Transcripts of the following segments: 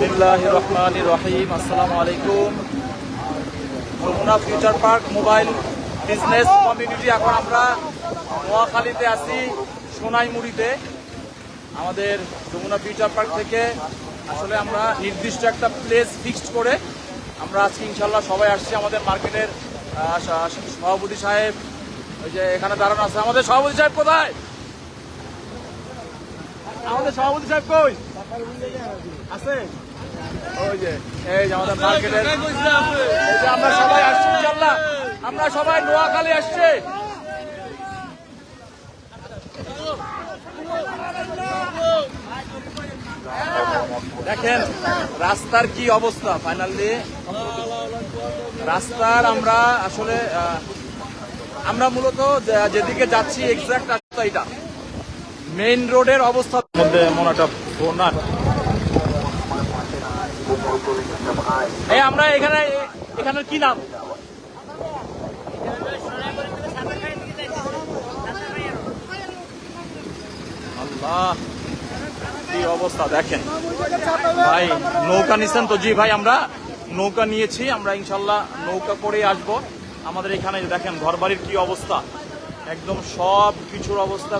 বিসমিল্লাহ রহমান রহিম আসসালামু আলাইকুম Jamuna future park mobile business community. এখন আমরা নোয়াখালীতে আছি, সোনাইমুড়িতে। আমাদের যমুনা ফিউচার পার্ক থেকে আসলে আমরা নির্দিষ্ট একটা প্লেস ফিক্সড করে আমরা আজকে ইনশাল্লাহ সবাই আসছি আমাদের মার্কেটের সভাপতি সাহেব। ওই যে এখানে দাঁড়ানো আছে। আমাদের সভাপতি সাহেব কোথায়? আমাদের সভাপতি সাহেব কই? আছে? আমরা সবাই নোয়াখালী দেখেন, রাস্তার কি অবস্থা ফাইনালি রাস্তার আমরা আসলে আমরা মূলত যেদিকে যাচ্ছি এক্সাক্ট রাস্তা এটা মেইন রোডের অবস্থা মধ্যে এমন একটা এই, আমরা এখানে এখানের কি নাম? আল্লাহ অবস্থা, দেখেন। ভাই, নৌকা নিছেন তো? জি, ভাই, আমরা নৌকা নিয়েছি, আমরা ইনশাল্লাহ নৌকা আমাদের এখানে দেখেন অবস্থা? একদম সব কিছুর অবস্থা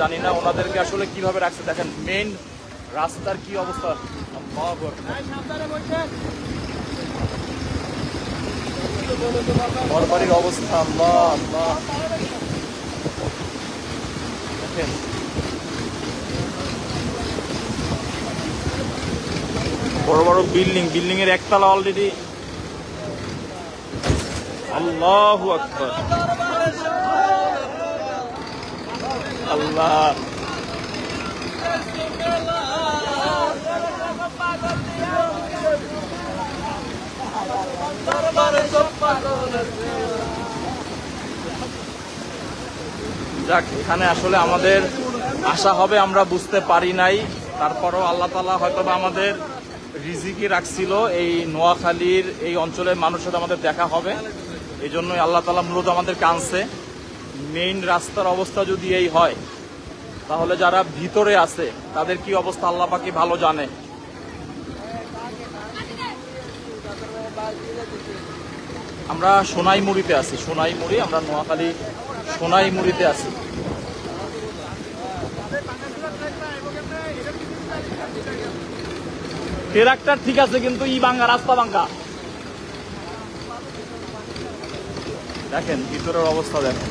জানি না ওনাদেরকে আসলে কীভাবে রাখছে। দেখেন মেইন রাস্তার কি অবস্থা। ঘরবাড়ির অবস্থা, আল্লাহ আল্লাহ। দেখেন। বড় বড় বিল্ডিং বিল্ডিং এর একতলা অলরেডি আল্লাহ আকবর। আল্লাহ। যাক, এখানে আসলে আমাদের আশা হবে, আমরা বুঝতে পারি নাই। তারপরও আল্লাহ তালা হয়তো আমাদের রিজিকি রাখছিল। এই নোয়াখালীর এই অঞ্চলের মানুষের আমাদের দেখা হবে। এই জন্যই আল্লাহ তালা মূলত আমাদের কানছে মেইন রাস্তার অবস্থা যদি এই হয়, তাহলে যারা ভিতরে আছে, তাদের কি অবস্থা আল্লাহ পাকি ভালো জানে। আমরা সোনাইমুড়িতে আছি, সোনাইমুড়ি, আমরা নোয়াখালী সোনাইমুড়িতে আছি। ট্রাক্টর ঠিক আছে কিন্তু ই বাঙ্গা রাস্তা বাঙ্গা দেখেন, ভিতরের অবস্থা দেখেন।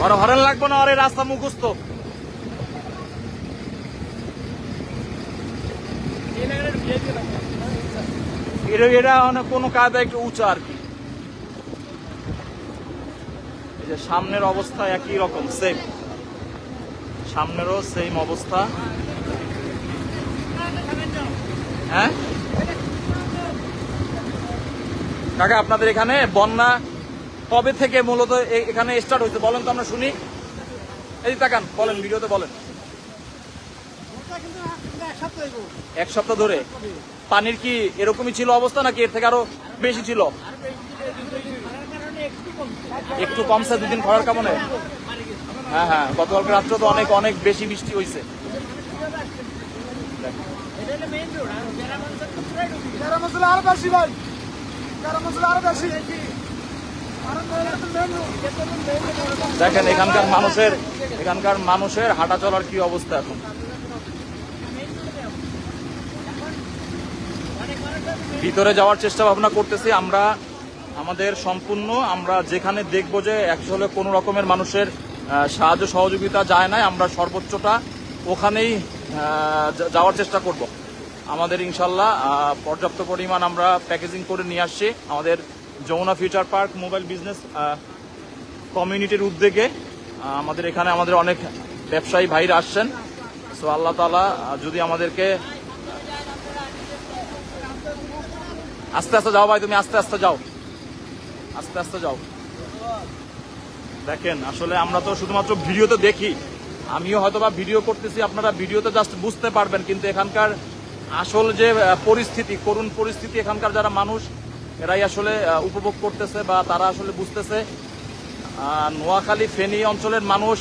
হর হরেন লাগবো না, আরে রাস্তা মুখস্থ। এটা এটা মানে কোনো কায়দা একটু উঁচা আর কি। এই যে সামনের অবস্থা একই রকম সেম সামনেরও সেম অবস্থা। হ্যাঁ? কাকা, আপনাদের এখানে বন্যা কবে থেকে মূলত এখানে স্টার্ট হয়েছে? বলেন তো আমরা শুনি। এই তাকান, বলেন, ভিডিওতে বলেন। এক সপ্তাহ ধরে। পানির কি এরকমই ছিল অবস্থা নাকি এর থেকে আরও বেশি ছিল? একটু কমছে, দুদিন খরার কামনে হ্যাঁ হ্যাঁ গতকালকে রাত্রে তো অনেক অনেক বেশি বৃষ্টি হয়েছে। বেশি, ভাই। বেশি। দেখেন, এখানকার মানুষের এখানকার মানুষের হাঁটা চলার কি অবস্থা এখন? ভিতরে যাওয়ার চেষ্টা ভাবনা করতেছি, আমরা আমাদের সম্পূর্ণ, আমরা যেখানে দেখব যে আসলে কোনো রকমের মানুষের সাহায্য সহযোগিতা যায় না আমরা সর্বোচ্চটা ওখানেই যাওয়ার চেষ্টা করব। আমাদের ইনশাল্লাহ পর্যাপ্ত পরিমাণ আমরা প্যাকেজিং করে নিয়ে আসছি। আমাদের Jamuna future park mobile business কমিউনিটির উদ্যোগে আমাদের এখানে আমাদের অনেক ব্যবসায়ী ভাইরা আসছেন। সো আল্লাহ তালা যদি আমাদেরকে আস্তে আস্তে যাও ভাই, তুমি আস্তে আস্তে যাও। আস্তে আস্তে যাও। দেখেন, আসলে আমরা তো শুধুমাত্র ভিডিওতে দেখি। আমিও হয়তো বা ভিডিও করতেছি, আপনারা ভিডিওতে জাস্ট বুঝতে পারবেন, কিন্তু এখানকার আসল যে পরিস্থিতি, করুণ পরিস্থিতি, এখানকার যারা মানুষ এরাই আসলে উপভোগ করতেছে বা তারা আসলে বুঝতেছে। নোয়াখালী ফেনী অঞ্চলের মানুষ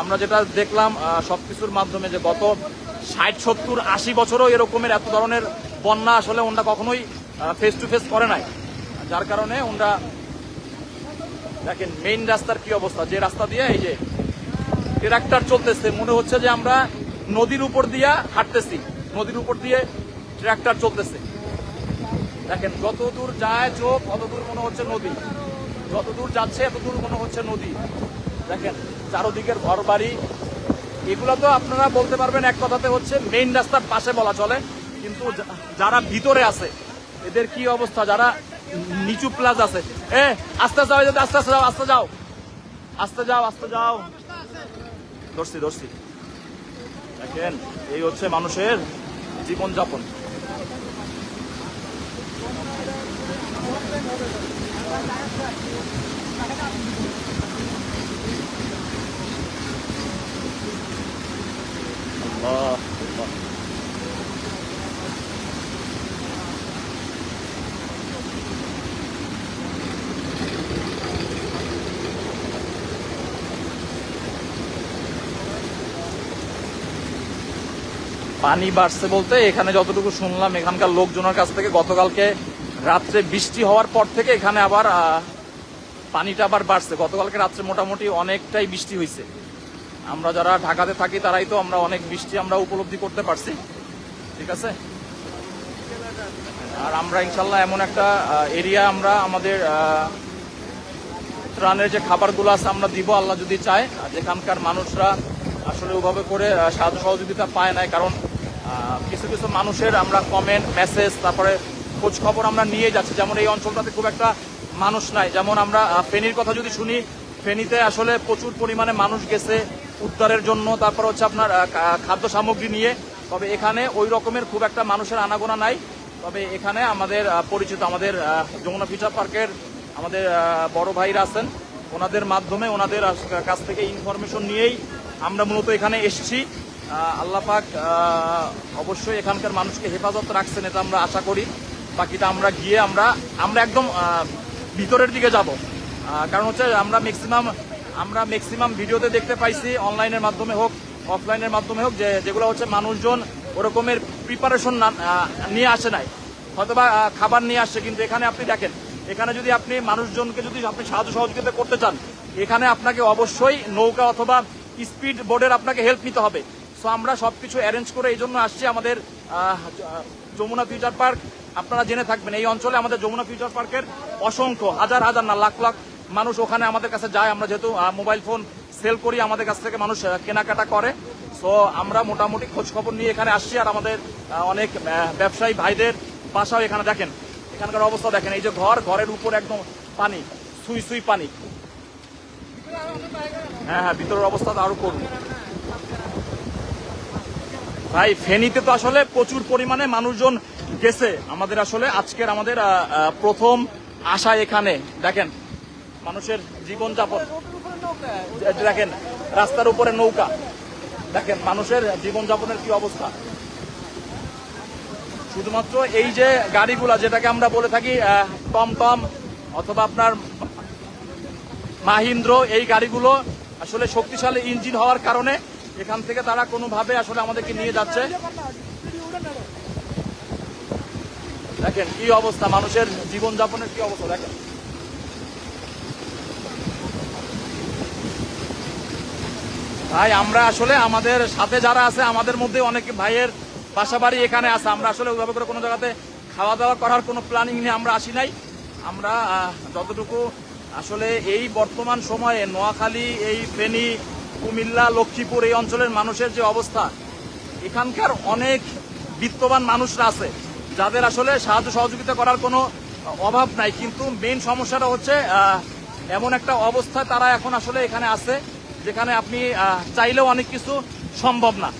আমরা যেটা দেখলাম আহ, সবকিছুর মাধ্যমে যে গত ষাট সত্তর আশি বছরও এরকমের এত ধরনের বন্যা আসলে ওনরা কখনোই ফেস টু ফেস করে নাই। যার কারণে ওনরা দেখেন মেইন রাস্তার কি অবস্থা? যে রাস্তা দিয়ে এই যে ট্রাক্টর চলতেছে মনে হচ্ছে যে আমরা নদীর উপর দিয়ে হাঁটতেছি। নদীর উপর দিয়ে ট্রাক্টর চলতেছে। দেখেন যত দূর যায় চোখ তত দূর মনে হচ্ছে নদী। যত দূর যাচ্ছে এত দূর মনে হচ্ছে নদী। দেখেন, চারোদিকের ঘর বাড়ি এগুলো তো আপনারা বলতে পারবেন, এক কথাতে হচ্ছে মেইন রাস্তার পাশে বলা চলে। কিন্তু যারা ভিতরে আছে, এদের কি অবস্থা? যারা নিচু প্লাস আছে। এ, আস্তে যাও আস্তে আস্তে যাও আস্তে যাও। আস্তে যাও আস্তে যাও। ধরছি ধরছি। দেখেন, এই হচ্ছে মানুষের জীবনযাপন। পানি বাড়ছে বলতে এখানে যতটুকু শুনলাম এখানকার লোকজনের কাছ থেকে গতকালকে রাত্রে বৃষ্টি হওয়ার পর থেকে এখানে আবার পানিটা আবার বাড়ছে। গতকালকে রাত্রে মোটামুটি অনেকটাই বৃষ্টি হয়েছে আমরা যারা ঢাকাতে থাকি, তারাই তো আমরা অনেক বৃষ্টি আমরা উপলব্ধি করতে পারছি। ঠিক আছে? আর আমরা ইনশাল্লাহ এমন একটা এরিয়া আমরা আমাদের ত্রাণের যে খাবারগুলো আছে আমরা দিব, আল্লাহ যদি চায়। যেখানকার মানুষরা আসলে ওভাবে করে সাহায্য সহযোগিতা পায় না কারণ কিছু কিছু মানুষের আমরা কমেন্ট মেসেজ তারপরে খোঁজ খবর আমরা নিয়ে যাচ্ছি। যেমন এই অঞ্চলটাতে খুব একটা মানুষ নাই। যেমন আমরা ফেনীর কথা যদি শুনি ফেনীতে আসলে প্রচুর পরিমাণে মানুষ গেছে উদ্ধারের জন্য। তারপর হচ্ছে আপনার খাদ্য সামগ্রী নিয়ে। তবে এখানে ওই রকমের খুব একটা মানুষের আনাগোনা নাই। তবে এখানে আমাদের পরিচিত আমাদের যমুনা ফিচার পার্কের আমাদের বড় ভাইরা আছেন। ওনাদের মাধ্যমে ওনাদের কাছ থেকে ইনফরমেশন নিয়েই আমরা মূলত এখানে এসেছি। আহ, আল্লাহ পাক অবশ্যই এখানকার মানুষকে হেফাজত রাখছেন এটা আমরা আশা করি। বাকিটা আমরা গিয়ে আমরা আমরা একদম ভিতরের দিকে যাব। কারণ হচ্ছে আমরা ম্যাক্সিমাম আমরা ম্যাক্সিমাম ভিডিওতে দেখতে পাইছি অনলাইনের মাধ্যমে হোক অফলাইনের মাধ্যমে হোক, যে, যেগুলো হচ্ছে মানুষজন ওরকমের প্রিপারেশন নিয়ে আসে নাই। হয়তোবা খাবার নিয়ে আসছে, কিন্তু এখানে আপনি দেখেন, এখানে যদি আপনি মানুষজনকে যদি আপনি সাহায্য সহযোগিতা করতে চান, এখানে আপনাকে অবশ্যই নৌকা অথবা স্পিড বোর্ডের আপনাকে হেল্প নিতে হবে। সো আমরা সবকিছু অ্যারেঞ্জ করে এই জন্য আসছি আমাদের যমুনা ফিউচার পার্ক, আপনারা জেনে থাকবেন, এই অঞ্চলে আমাদের যমুনা ফিউচার পার্কের অসংখ্য হাজার হাজার না লাখ লাখ মানুষ ওখানে আমাদের কাছে যায়। আমরা যেহেতু মোবাইল ফোন সেল করি, আমাদের কাছ থেকে মানুষ কেনাকাটা করে। সো আমরা মোটামুটি খোঁজখবর নিয়ে এখানে আসছি আর আমাদের অনেক ব্যবসায়ী ভাইদের বাসাও এখানে দেখেন। এখানকার অবস্থা দেখেন, এই যে ঘর, ঘরের উপর একদম পানি, সুই সুই পানি। হ্যাঁ হ্যাঁ ভিতরের অবস্থা আরও করুন। ভাই, ফেনীতে তো আসলে প্রচুর পরিমাণে মানুষজন গেছে। আমাদের আসলে আজকের আমাদের প্রথম আশা এখানে। দেখেন, মানুষের জীবনযাপন। দেখেন, রাস্তার উপরে নৌকা। দেখেন, মানুষের জীবনযাপনের কি অবস্থা। শুধুমাত্র এই যে গাড়িগুলা, যেটাকে আমরা বলে থাকি টমটম অথবা আপনার মাহিন্দ্র, এই গাড়িগুলো আসলে শক্তিশালী ইঞ্জিন হওয়ার কারণে এখান থেকে তারা কোনোভাবে আসলে আমাদেরকে নিয়ে যাচ্ছে। দেখেন কি অবস্থা, মানুষের জীবনযাপনের কি অবস্থা, দেখেন। ভাই, আমরা আসলে আমাদের সাথে যারা আছে, আমাদের মধ্যে অনেক ভাইয়ের বাসা এখানে আছে। আমরা আসলে ওইভাবে করে কোনো জায়গাতে খাওয়া দাওয়া করার কোনো প্ল্যানিং নিয়ে আমরা আসি নাই। আমরা যতটুকু আসলে এই বর্তমান সময়ে নোয়াখালী, এই ফেনী কুমিল্লা, লক্ষ্মীপুর এই অঞ্চলের মানুষের যে অবস্থা, এখানকার অনেক বিত্তবান মানুষরা আছে, যাদের আসলে সাহায্য সহযোগিতা করার কোনো অভাব নাই। কিন্তু মেইন সমস্যাটা হচ্ছে এমন একটা অবস্থায় তারা এখন আসলে এখানে আছে, যেখানে আপনি চাইলেও অনেক কিছু সম্ভব না।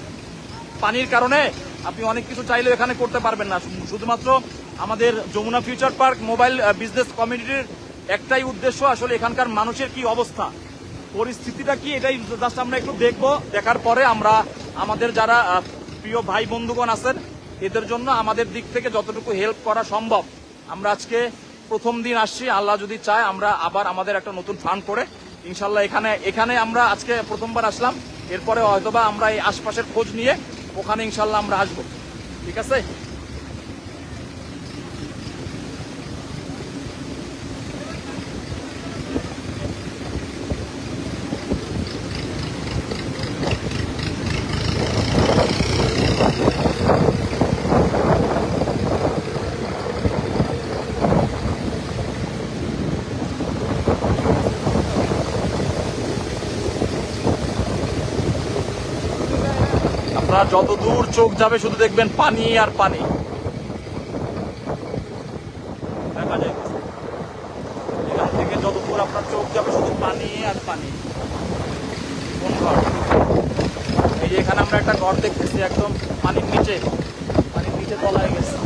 পানির কারণে আপনি অনেক কিছু চাইলেও এখানে করতে পারবেন না। শুধুমাত্র আমাদের Jamuna future park mobile business কমিউনিটির একটাই উদ্দেশ্য আসলে এখানকার মানুষের কি অবস্থা। পরিস্থিতিটা কি এটাই জাস্ট আমরা একটু দেখব। দেখার পরে আমরা আমাদের যারা প্রিয় ভাই বন্ধুগণ আছেন, এদের জন্য আমাদের দিক থেকে যতটুকু হেল্প করা সম্ভব, আমরা আজকে প্রথম দিন আসছি। আল্লাহ যদি চায়, আমরা আবার আমাদের একটা নতুন ফান্ড করে ইনশাল্লাহ এখানে এখানে আমরা আজকে প্রথমবার আসলাম। এরপরে হয়তোবা আমরা এই আশপাশের খোঁজ নিয়ে, ওখানে ইনশাল্লাহ আমরা আসব। ঠিক আছে? আপনারা যত দূর চোখ যাবে, শুধু দেখবেন পানি আর পানি। দেখা যায় এখান থেকে যত দূর আপনার চোখ যাবে, শুধু পানি আর পানি। কোন ঘর? এই যে এখানে আমরা একটা ঘর দেখতেছি, একদম পানির নিচে। পানির নিচে তলায় গেছে।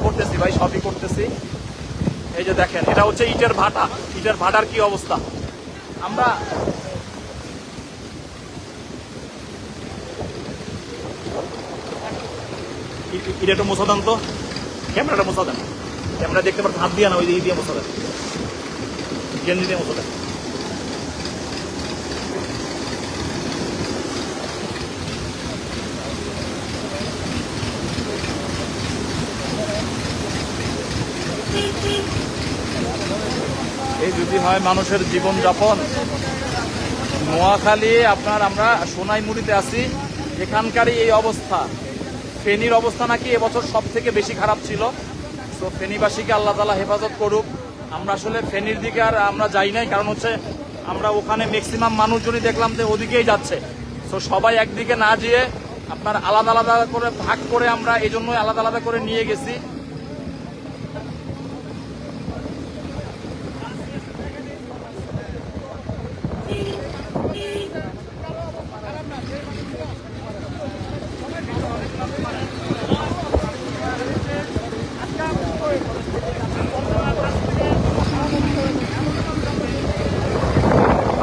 করতেছি ভাই, সবই করতেছি। এই যে দেখেন, এটা হচ্ছে ইটের ভাটা। ইটের ভাটার কি অবস্থা? আমরা ই- ই- এটা একটু দেন তো। ক্যামেরাটা মোছা দেন ক্যামেরা দেখতে পারেন হাত দিয়ে না, ওই দিয়ে মোছা দেন গেঞ্জি দিয়ে মোছা দেন এই যদি হয় মানুষের জীবনযাপন। নোয়াখালী, আপনার আমরা সোনাইমুড়িতে আছি। এখানকারই এই অবস্থা। ফেনীর অবস্থা নাকি এবছর সব থেকে বেশি খারাপ ছিল। তো ফেনীবাসীকে আল্লাহ তালা হেফাজত করুক। আমরা আসলে ফেনীর দিকে আর আমরা যাই নাই, কারণ হচ্ছে আমরা ওখানে ম্যাক্সিমাম মানুষজনই দেখলাম যে ওদিকেই যাচ্ছে। তো সবাই একদিকে না যেয়ে আপনার আলাদা আলাদা করে ভাগ করে আমরা এই জন্যই আলাদা আলাদা করে নিয়ে গেছি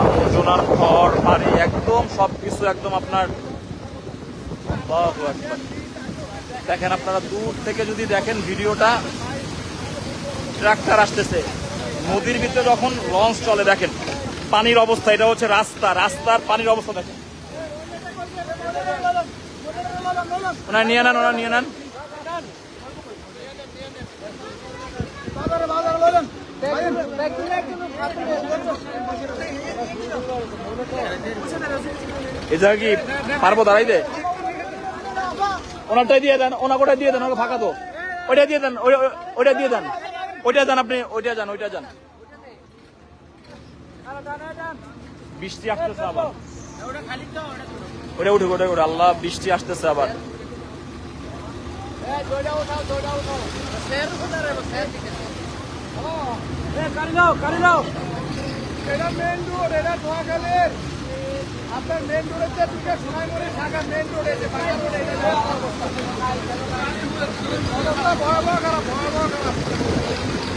আলোচনার ঘর বাড়ি একদম সবকিছু একদম আপনার। দেখেন আপনারা দূর থেকে যদি দেখেন ভিডিওটা, ট্রাক্টর আসতেছে। নদীর ভিতরে যখন লঞ্চ চলে, দেখেন, পানির অবস্থা, এটা হচ্ছে রাস্তা, রাস্তার পানির অবস্থা দেখেন। ওনারা নিয়ে নেন, ওনারা নিয়ে নেন। এই কি পারব? ওনারটাই দিয়ে দেন ওনাকে দিয়ে দেন, ওনাকে ফাঁকা তো। ওইটা দিয়ে দেন, ওই- ওই- ওইটা দিয়ে দেন। ওইটা দেন আপনি ওইটা যান ওইটা যান বৃষ্টি আসতেছে আবার। ওটা উঠে ওটা উঠে আল্লাহ, বৃষ্টি আসতেছে আবার। এটা মেন রোড এটা নোয়াখালীর আপনার মেন রোডের যে দুটো সোনাইমুড়ি ঢাকা মেন রোডে যে বাজার রোডে অবস্থা ভয়াবহ খারাপ ভয়াবহ খারাপ।